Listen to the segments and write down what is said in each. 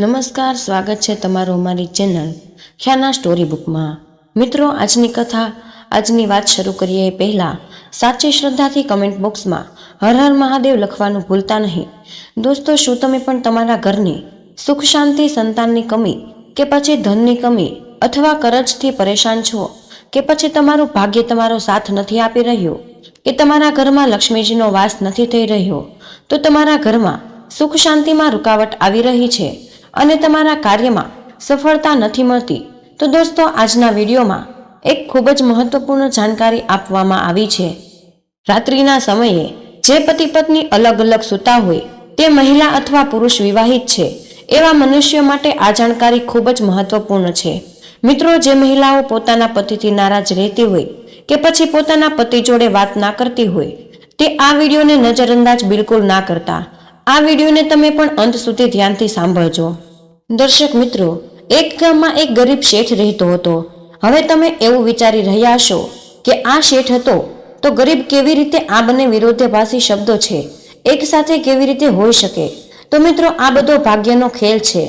નમસ્કાર, સ્વાગત છે તમારું અમારી ચેનલ ખ્યાના સ્ટોરી બુકમાં મિત્રો, આજની કથા, આજની વાત શરૂ કરીએ પહેલાં સાચી શ્રદ્ધાથી કમેન્ટ બોક્સમાં હર હર મહાદેવ લખવાનું ભૂલતા નહીં. દોસ્તો, શું તમે પણ તમારા ઘરની સુખ શાંતિ, સંતાનની કમી કે પછી ધનની કમી અથવા કરજથી પરેશાન છો કે પછી તમારું ભાગ્ય તમારો સાથ નથી આપી રહ્યું કે તમારા ઘરમાં લક્ષ્મીજીનો વાસ નથી થઈ રહ્યો તો તમારા ઘરમાં સુખ શાંતિમાં રૂકાવટ આવી રહી છે અને તમારા કાર્યમાં સફળતા નથી મળતી, તો દોસ્તો, આજના વિડીયોમાં એક ખૂબ જ મહત્વપૂર્ણ જાણકારી આપવામાં આવી છે. રાત્રિના સમયે જે પતિ પત્ની અલગ અલગ સૂતા હોય, તે મહિલા અથવા પુરુષ વિવાહિત છે, એવા મનુષ્યો માટે આ જાણકારી ખૂબ જ મહત્વપૂર્ણ છે. મિત્રો, જે મહિલાઓ પોતાના પતિથી નારાજ રહેતી હોય કે પછી પોતાના પતિ જોડે વાત ના કરતી હોય, તે આ વિડીયોને નજરઅંદાજ બિલકુલ ના કરતા આ વિડીયોને તમે પણ અંત સુધી ધ્યાનથી સાંભળજો. દર્શક મિત્રો, એક ગામમાં એક ગરીબ શેઠ રહેતો હતો. હવે તમે એવું વિચારી રહ્યા હશો કે આ શેઠ હતો તો ગરીબ કેવી રીતે આ બંને વિરોધાભાસી શબ્દો છે? એક સાથે કેવી રીતે હોઈ શકે? તો મિત્રો, આ બધો ભાગ્યનો ખેલ છે.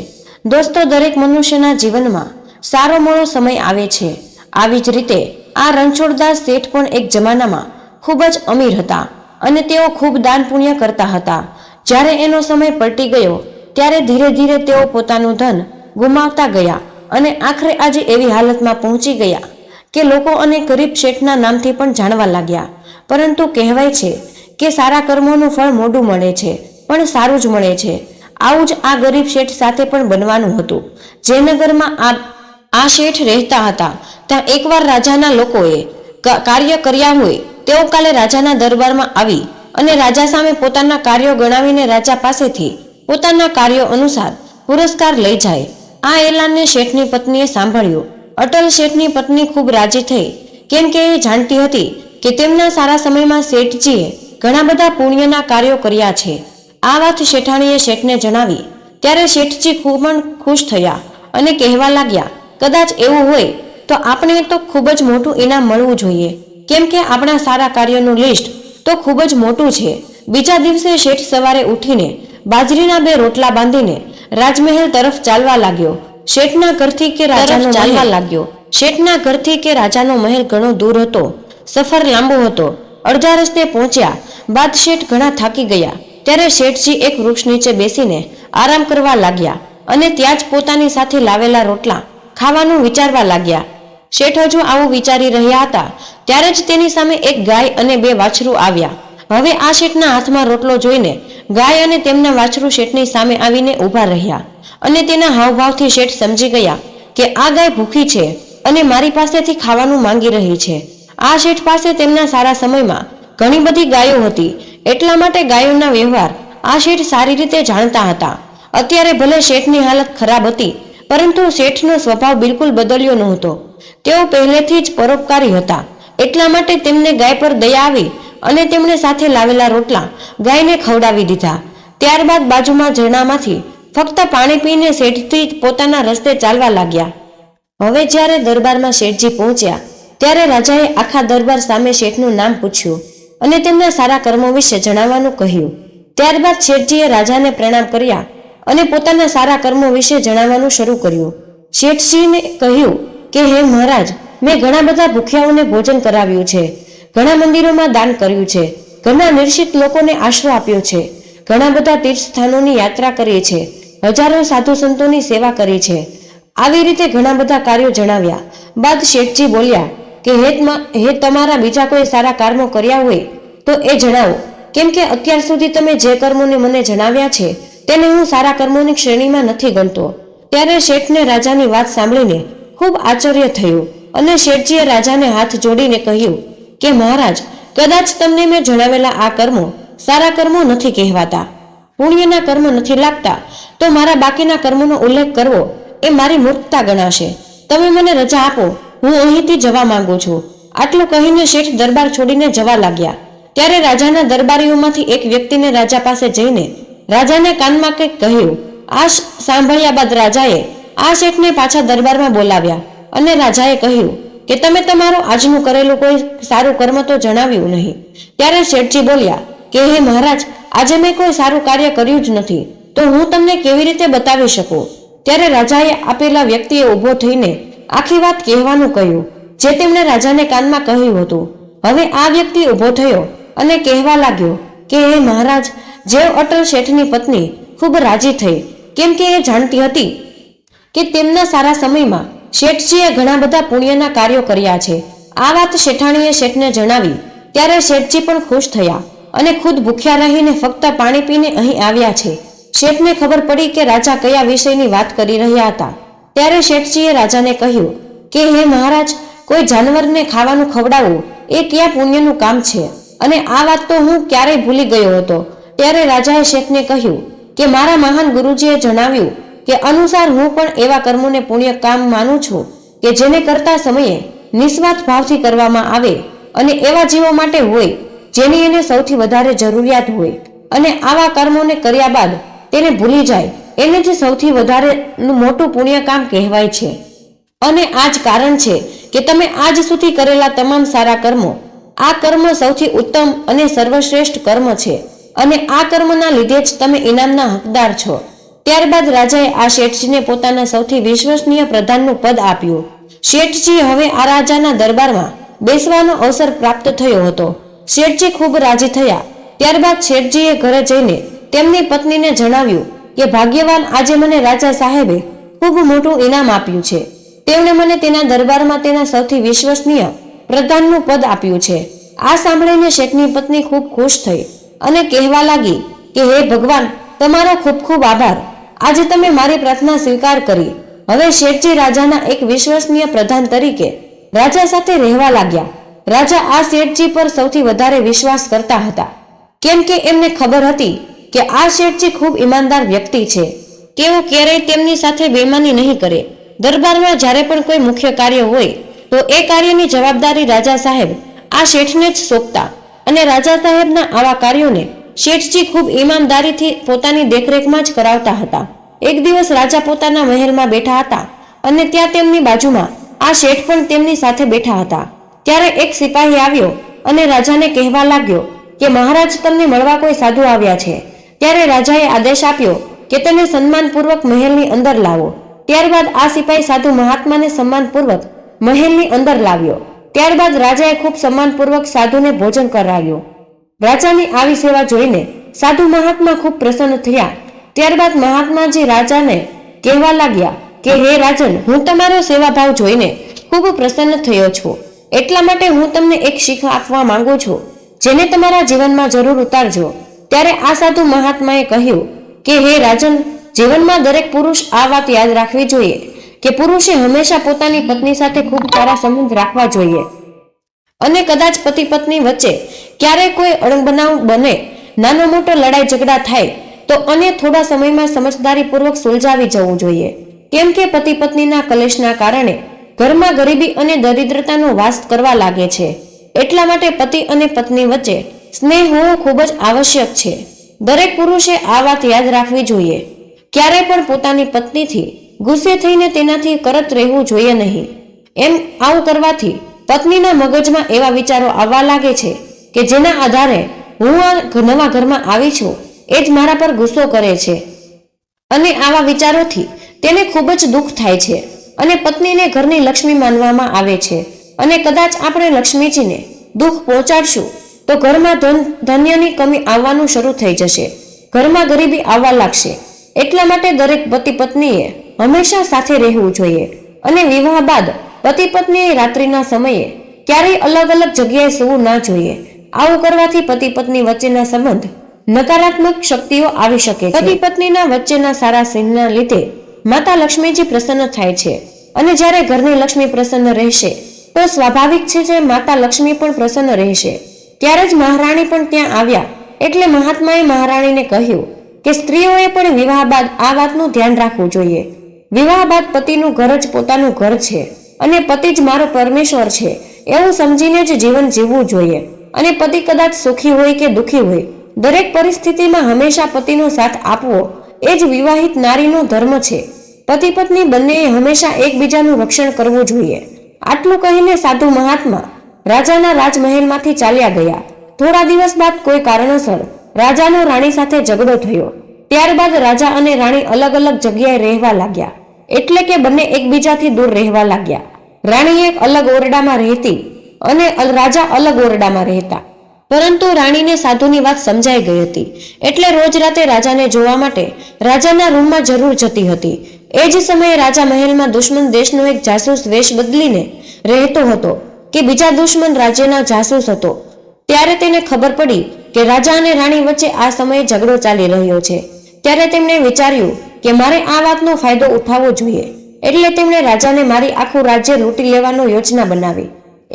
દોસ્તો, દરેક મનુષ્યના જીવનમાં સારો મોડો સમય આવે છે. આવી જ રીતે આ રણછોડદાસ શેઠ પણ એક જમાનામાં ખૂબ જ અમીર હતા અને તેઓ ખૂબ દાન પુણ્ય કરતા હતા. જ્યારે એનો સમય પલટી ગયો, ત્યારે ધીરે ધીરે તેઓ પોતાનું ધન ગુમાવતા ગયા અને આખરે આજે એવી હાલતમાં પહોંચી ગયા કે લોકો અને ગરીબ શેઠના નામથી પણ જાણવા લાગ્યા. પરંતુ કહેવાય છે કે સારા કર્મોનું ફળ મોડું મળે છે, પણ સારું જ મળે છે. આવું જ આ ગરીબ શેઠ સાથે પણ બનવાનું હતું. જે નગરમાં આ આ શેઠ રહેતા હતા, ત્યાં એકવાર રાજાના લોકોએ કાર્ય કર્યા હોય, તેઓ કાલે રાજાના દરબારમાં આવી અને રાજા સામે પોતાના કાર્યો ગણાવીને રાજા પાસેથી પોતાના કાર્યો અનુસાર પુરસ્કાર લઈ જાય. આ એલાનને શેઠની પત્નીએ સાંભળ્યું. અટલ શેઠની પત્ની ખૂબ રાજી થઈ, કેમ કે એ જાણતી હતી કે તેમના સારા સમયમાં શેઠજીએ ઘણા બધા પુણ્યના કાર્યો કર્યા છે. આ વાત શેઠાણીએ શેઠને જણાવી. ત્યારે શેઠજી ખૂબ ખુશ થયા અને કહેવા લાગ્યા, કદાચ એવું હોય તો આપણે તો ખૂબ જ મોટું ઇનામ મળવું જોઈએ. કેમ કે આપણા સારા કાર્યોનું લિસ્ટ તો ખૂબ જ મોટું છે. બીજા દિવસે શેઠ સવારે ઉઠીને બાજરીના બે રોટલા બાંધીને રાજમહેલ તરફ ચાલવા લાગ્યો. શેઠના ઘરથી કે રાજાનો ચાલવા લાગ્યો. શેઠના ઘરથી કે રાજાનો મહેલ ઘણો દૂર હતો. સફર લાંબો હતો. અડધા રસ્તે પહોંચ્યા. બાદ શેઠ ઘણા થાકી ગયા. ત્યારે શેઠજી એક વૃક્ષ નીચે બેસીને આરામ કરવા લાગ્યા અને ત્યાં જ પોતાની સાથે લાવેલા રોટલા ખાવાનું વિચારવા લાગ્યા. શેઠ હજુ આવું વિચારી રહ્યા હતા, ત્યારે જ તેની સામે એક ગાય અને બે વાછરું આવ્યા. હવે આ શેઠના હાથમાં રોટલો જોઈને ગાય અને તેમના વાછરું શેઠની સામે આવીને ઊભા રહ્યા અને તેના હાવભાવથી શેઠ સમજી ગયા કે આ ગાય ભૂખી છે અને મારી પાસેથી ખાવાનું માંગી રહી છે. આ શેઠ પાસે તેમના સારા સમયમાં ઘણી બધી ગાયો હતી, એટલા માટે ગાયોના વ્યવહાર આ શેઠ સારી રીતે જાણતા હતા. અત્યારે ભલે શેઠની હાલત ખરાબ હતી, પરંતુ શેઠનો સ્વભાવ બિલકુલ બદલ્યો નહોતો. તેઓ પહેલેથી જ પરોપકારી હતા. એટલા માટે તેમને ગાય પર દયા આવી અને તેમણે સાથે લાવેલા રોટલા ગાયને ખવડાવી દીધા. ત્યારબાદ બાજુમાં ઝરણામાંથી ફક્ત પાણી પીને શેઠથી પોતાના રસ્તે ચાલવા લાગ્યા. હવે જ્યારે દરબારમાં શેઠજી પહોંચ્યા, ત્યારે રાજાએ આખા દરબાર સામે શેઠનું નામ પૂછ્યું અને તેમના સારા કર્મો વિશે જણાવવાનું કહ્યું. ત્યારબાદ શેઠજીએ રાજાને પ્રણામ કર્યા અને પોતાના સારા કર્મો વિશે જણાવવાનું શરૂ કર્યું. શેઠજીને કહ્યું કે હે મહારાજ, મેં ઘણા બધા ભૂખ્યાઓને ભોજન કરાવ્યું છે. ઘણા મંદિરોમાં દાન કર્યું છે. ઘણા નિર્શિત લોકોને આશરો આપ્યો છે. ઘણા બધા તીર્થ સ્થાનોની યાત્રા કરી છે. હજારો સાધુ સંતોની સેવા કરી છે. આવી રીતે ઘણા બધા કાર્યો જણાવ્યા. બાદ શેઠજી બોલ્યા કે હે હે તમારા બીજા કોઈ સારા કર્મો કર્યા હોય, તો એ જણાવો. કેમ કે અત્યાર સુધી તમે જે કર્મોને મને જણાવ્યા છે, તેને હું સારા કર્મોની શ્રેણીમાં નથી ગણતો. ત્યારે શેઠને રાજાની વાત સાંભળીને ખૂબ આશ્ચર્ય થયું અને શેઠજીએ રાજાને હાથ જોડીને કહ્યું કે, મહારાજ, કદાચ તમને મેં જણાવેલા આ કર્મો સારા કર્મો નથી કહેવાતા. પુણ્યના કર્મ નથી લાગતા. તો મારા બાકીના કર્મોનો ઉલ્લેખ કરવો એ મારી મૂર્ખતા ગણાશે. તમે મને રજા આપો. હું અહીંથી જવા માંગુ છું. આટલું કહીને શેઠ દરબાર છોડીને જવા લાગ્યા. ત્યારે રાજાના દરબારીઓમાંથી એક વ્યક્તિને રાજા પાસે જઈને રાજાને કાનમાં કંઈક કહ્યું. આ સાંભળ્યા બાદ રાજાએ આ શેઠને પાછા દરબારમાં બોલાવ્યા અને રાજાએ કહ્યું કે તમે તમારું આજનું કરેલું કોઈ સારું કર્મ તો જણાવ્યું નહીં. ત્યારે શેઠજી બોલ્યા કે, હે મહારાજ, આજે મેં કોઈ સારું કાર્ય કર્યું જ નથી, તો હું તમને કેવી રીતે બતાવી શકું? ત્યારે રાજાએ આપેલા વ્યક્તિએ ઊભો થઈને આખી વાત કહેવાનું કહ્યું, જે તેમણે રાજાને કાનમાં કહ્યું હતું. હવે આ વ્યક્તિ ઊભો થયો અને કહેવા લાગ્યો કે, હે મહારાજ જેવ અટલ શેઠની પત્ની ખૂબ રાજી થઈ, કેમ કે એ જાણતી હતી કે તેમના સારા સમયમાં શેઠજીએ ઘણા બધા પુણ્યના કાર્યો કર્યા છે. આ વાત શેઠાણીએ શેઠને જણાવી, ત્યારે શેઠજી પણ ખુશ થયા અને ખુદ ભૂખ્યા રહીને ફક્ત પાણી પીને અહીં આવ્યા છે. શેઠને ખબર પડી કે રાજા કયા વિષયની વાત કરી રહ્યા હતા. ત્યારે શેઠજીએ રાજાને કહ્યું કે, હે મહારાજ, કોઈ જાનવરને ખાવાનું ખવડાવવું એ ક્યાં પુણ્યનું કામ છે? અને આ વાત તો હું ક્યારેય ભૂલી ગયો હતો. ત્યારે રાજાએ શેઠને કહ્યું કે, મારા મહાન ગુરુજીએ જણાવ્યું કે અનુસાર હું પણ એવા કર્મોને પુણ્ય કામ માનું છું કે જેને કરતા સમયે નિસ્વાર્થ ભાવથી કરવામાં આવે અને એવા જીવો માટે હોય જેની એને સૌથી વધારે જરૂરિયાત હોય. અને આવા કર્મોને કર્યા બાદ તેને ભૂલી જાય એને જ સૌથી વધારે મોટું પુણ્ય કામ કહેવાય છે. અને આ જ કારણ છે કે તમે આજ સુધી કરેલા તમામ સારા કર્મો, આ કર્મ સૌથી ઉત્તમ અને સર્વશ્રેષ્ઠ કર્મ છે. અને આ કર્મના લીધે જ તમે ઇનામના હકદાર છો. ત્યારબાદ રાજાએ આ શેઠજીને પોતાના સૌથી વિશ્વસનીય પ્રધાનનું પદ આપ્યું. શેઠજી હવે આ રાજાના દરબારમાં બેસવાનો અવસર પ્રાપ્ત થયો હતો. શેઠજી ખૂબ રાજી થયા. ત્યારબાદ શેઠજીએ ઘરે જઈને તેમની પત્નીને જણાવ્યું કે, ભાગ્યવાન, આજે મને રાજા સાહેબે ખૂબ મોટું ઇનામ આપ્યું છે. તેમણે મને તેના દરબારમાં તેના સૌથી વિશ્વસનીય પ્રધાનનું પદ આપ્યું છે. આ સાંભળીને શેઠની પત્ની ખૂબ ખુશ થઈ અને કહેવા લાગી કે, હે ભગવાન, તમારો ખૂબ ખૂબ આભાર. આજે તમે મારી પ્રાર્થના સ્વીકાર કરી. હવે શેઠજી રાજાના એક વિશ્વસનીય પ્રધાન તરીકે રાજા સાથે રહેવા લાગ્યા. રાજા આ શેઠજી પર સૌથી વધારે વિશ્વાસ કરતા હતા. કેમ કે એમને ખબર હતી કે આ શેઠજી ખૂબ ઈમાનદાર વ્યક્તિ છે. તેઓ ક્યારેય તેમની સાથે બેમાની નહીં કરે. દરબારમાં જ્યારે પણ કોઈ મુખ્ય કાર્ય હોય, તો એ કાર્યની જવાબદારી રાજા સાહેબ આ શેઠને જ સોંપતા અને રાજા સાહેબના આવા કાર્યોને શેઠજી ખૂબ ઈમાનદારીથી પોતાની દેખરેખમાં જ કરાવતા હતા. એક દિવસ રાજા પોતાના મહેલમાં બેઠા હતા અને ત્યાં તેમની બાજુમાં આ શેઠ પણ તેમની સાથે બેઠા હતા. ત્યારે એક સિપાહી આવ્યો અને રાજાને કહેવા લાગ્યો કે, મહારાજ, તમને મળવા કોઈ સાધુ આવ્યા છે. ત્યારે રાજાએ આદેશ આપ્યો કે, તેને સન્માનપૂર્વક મહેલની અંદર લાવો. ત્યારબાદ આ સિપાહી સાધુ મહાત્માને સન્માનપૂર્વક મહેલની અંદર લાવ્યો. ત્યારબાદ રાજાએ ખૂબ સન્માનપૂર્વક સાધુને ભોજન કરાવ્યું. રાજાની આવી સેવા જોઈને સાધુ મહાત્મા ખૂબ પ્રસન્ન થયા. ત્યારબાદ મહાત્માજી રાજાને કહેવા લાગ્યા કે, હે રાજન, હું તમારો સેવાભાવ જોઈને ખૂબ પ્રસન્ન થયો છું. એટલા માટે હું તમને એક શીખ આપવા માંગુ છું, જેને તમારા જીવનમાં જરૂર ઉતારજો. ત્યારે આ સાધુ મહાત્માએ કહ્યું કે, હે રાજન, જીવનમાં દરેક પુરુષ આ વાત યાદ રાખવી જોઈએ કે પુરુષે હંમેશા પોતાની પત્ની સાથે ખૂબ સારા સંબંધ રાખવા જોઈએ. અને કદાચ પતિ પત્ની વચ્ચે ક્યારે કોઈ અણબનાવ બને, નાનો મોટો લડાઈ ઝઘડા થાય, તો અને થોડા સમયમાં સમજદારીપૂર્વક સુલઝાવી જવું જોઈએ. કેમ કે પતિ પત્નીના કલેશના કારણે ઘરમાં ગરીબી અને દરિદ્રતાનો વાસ કરવા લાગે છે. એટલા માટે પતિ અને પત્ની વચ્ચે સ્નેહ હોવો ખૂબ જ આવશ્યક છે. દરેક પુરુષે આ વાત યાદ રાખવી જોઈએ. ક્યારેય પણ પોતાની પત્નીથી ગુસ્સે થઈને તેનાથી કરત રહેવું જોઈએ નહીં. એમ આવું કરવાથી પત્નીના મગજમાં એવા વિચારો આવવા લાગે છે કે જેના આધારે હું આ નવા ઘરમાં આવી છું, એ જ મારા પર ગુસ્સો કરે છે. અને આવા વિચારોથી તેને ખૂબ જ દુઃખ થાય છે અને પત્નીને ઘરની લક્ષ્મી માનવામાં આવે છે. અને કદાચ આપણે લક્ષ્મીજીને દુઃખ પહોંચાડશું, તો ઘરમાં ધન, ધન્યની કમી આવવાનું શરૂ થઈ જશે. ઘરમાં ગરીબી આવવા લાગશે. એટલા માટે દરેક પતિ પત્નીએ હંમેશા સાથે રહેવું જોઈએ. અને વિવાહ બાદ પતિ પત્નીએ રાત્રિના સમયે ક્યારેય અલગ અલગ જગ્યાએ સૂવું ના જોઈએ. આવું કરવાથી પતિ પત્ની વચ્ચેના સંબંધ નકારાત્મક શક્તિઓ આવી શકે પતિ પત્નીના વચ્ચેના સારા સિંહના લીધે માતા લક્ષ્મીજી પ્રસન્ન થાય છે અને જ્યારે ઘરની લક્ષ્મી પ્રસન્ન રહેશે, તો સ્વાભાવિક છે જે માતા લક્ષ્મી પણ પ્રસન્ન રહેશે. ત્યારે જ મહારાણી પણ ત્યાં આવ્યા એટલે મહાત્માએ મહારાણીને કહ્યું કે સ્ત્રીઓએ પણ વિવાહ બાદ આ વાતનું ધ્યાન રાખવું જોઈએ. વિવાહ બાદ પતિનું ઘર જ પોતાનું ઘર છે. અને પતિ જ મારો પરમેશ્વર છે. એવું સમજીને જ જીવન જીવવું જોઈએ. અને પતિ કદાચ સુખી હોય કે દુઃખી હોય, દરેક પરિસ્થિતિમાં હંમેશા પતિનો સાથ આપવો એ જ વિવાહિત નારીનો ધર્મ છે. પતિ પત્ની બંનેએ હંમેશા એકબીજાનું રક્ષણ કરવું જોઈએ. આટલું કહીને સાધુ મહાત્મા રાજાના રાજમહેલમાંથી ચાલ્યા ગયા. થોડા દિવસ બાદ કોઈ કારણોસર રાજાનો રાણી સાથે ઝઘડો થયો. ત્યારબાદ રાજા અને રાણી અલગ અલગ જગ્યાએ રહેવા લાગ્યા. એટલે કે બંને એકબીજાથી દૂર રહેવા લાગ્યા. રાણી એક અલગ ઓરડામાં રહેતી અને રાજા અલગ ઓરડામાં રહેતા. પરંતુ રાણીને સાધુની વાત સમજાઈ ગઈ હતી. એટલે રોજ રાતે રાજાને જોવા માટે રાજાના રૂમમાં જરૂર જતી હતી. એ જ સમયે રાજા મહેલમાં દુશ્મન દેશનો એક જાસૂસ વેશ બદલીને રહેતો હતો કે બીજા દુશ્મન રાજ્યના જાસૂસ હતો. ત્યારે તેને ખબર પડી કે રાજા અને રાણી વચ્ચે આ સમયે ઝઘડો ચાલી રહ્યો છે. ત્યારે તેમણે વિચાર્યું કે મારે આ વાતનો ફાયદો ઉઠાવવો જોઈએ. એટલે તેમણે રાજાને મારી આખું રાજ્ય લૂંટી લેવાનો યોજના બનાવી.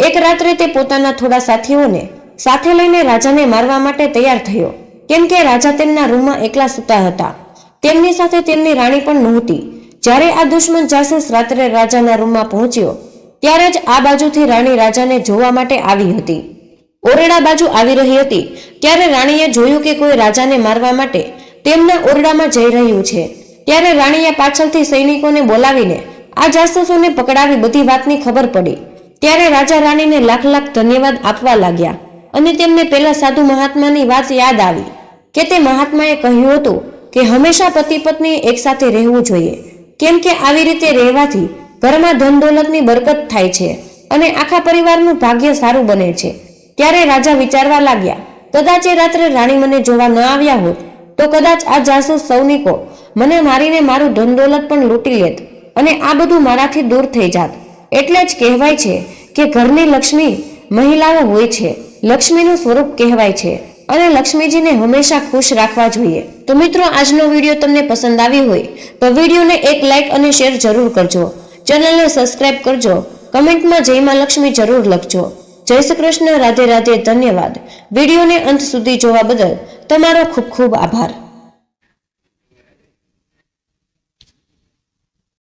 એક રાત્રે તે પોતાના થોડા સાથીઓને સાથે લઈને રાજાને મારવા માટે તૈયાર થયો. કેમ કે રાજા તેમના રૂમમાં એકલા સૂતા હતા. તેમની સાથે તેમની રાણી પણ નહોતી. જ્યારે આ દુશ્મન જાસૂસ રાત્રે રાજાના રૂમમાં પહોંચ્યો, ત્યારે જ આ બાજુથી રાણી રાજાને જોવા માટે આવી હતી. ઓરડા બાજુ આવી રહી હતી, ત્યારે રાણીએ જોયું કે કોઈ રાજાને મારવા માટે તેમના ઓરડામાં જઈ રહ્યું છે. ત્યારે રાણીએ પાછળથી સૈનિકોને બોલાવીને આ જાસૂસોને પકડાવી બધી વાતની ખબર પડી. ત્યારે રાજા રાણીને લાખ લાખ ધન્યવાદ આપવા લાગ્યા અને તેમને પેલા સાધુ મહાત્માની વાત યાદ આવી કે તે મહાત્માએ કહ્યું હતું કે હંમેશા પતિ પત્ની એકસાથે રહેવું જોઈએ. કેમ કે આવી રીતે રહેવાથી ઘરમાં ધન દોલતની બરકત થાય છે અને આખા પરિવારનું ભાગ્ય સારું બને છે. ત્યારે રાજા વિચારવા લાગ્યા, કદાચ એ રાત્રે રાણી મને જોવા ન આવ્યા હોત, તો કદાચ આ જાસૂસ સૌનિકો મને મારીને મારું ધન પણ લૂંટી લેત અને આ બધું મારાથી દૂર થઈ જાત. એટલે જ કહેવાય છે કે ઘરની લક્ષ્મી મહિલાઓ હોય છે. લક્ષ્મીનું સ્વરૂપ કહેવાય છે અને લક્ષ્મીજીને હંમેશા ખુશ રાખવા જોઈએ. તો મિત્રો, આજનો વીડિયો તમને પસંદ આવ્યો હોય તો વિડીયોને એક લાઇક અને શેર જરૂર કરજો. ચેનલને સબસ્ક્રાઇબ કરજો. કમેન્ટમાં જય માં લક્ષ્મી જરૂર લખજો. જય શ્રી કૃષ્ણ. રાધે રાધે. ધન્યવાદ. વિડીયોને અંત સુધી જોવા બદલ તમારો ખૂબ ખૂબ આભાર.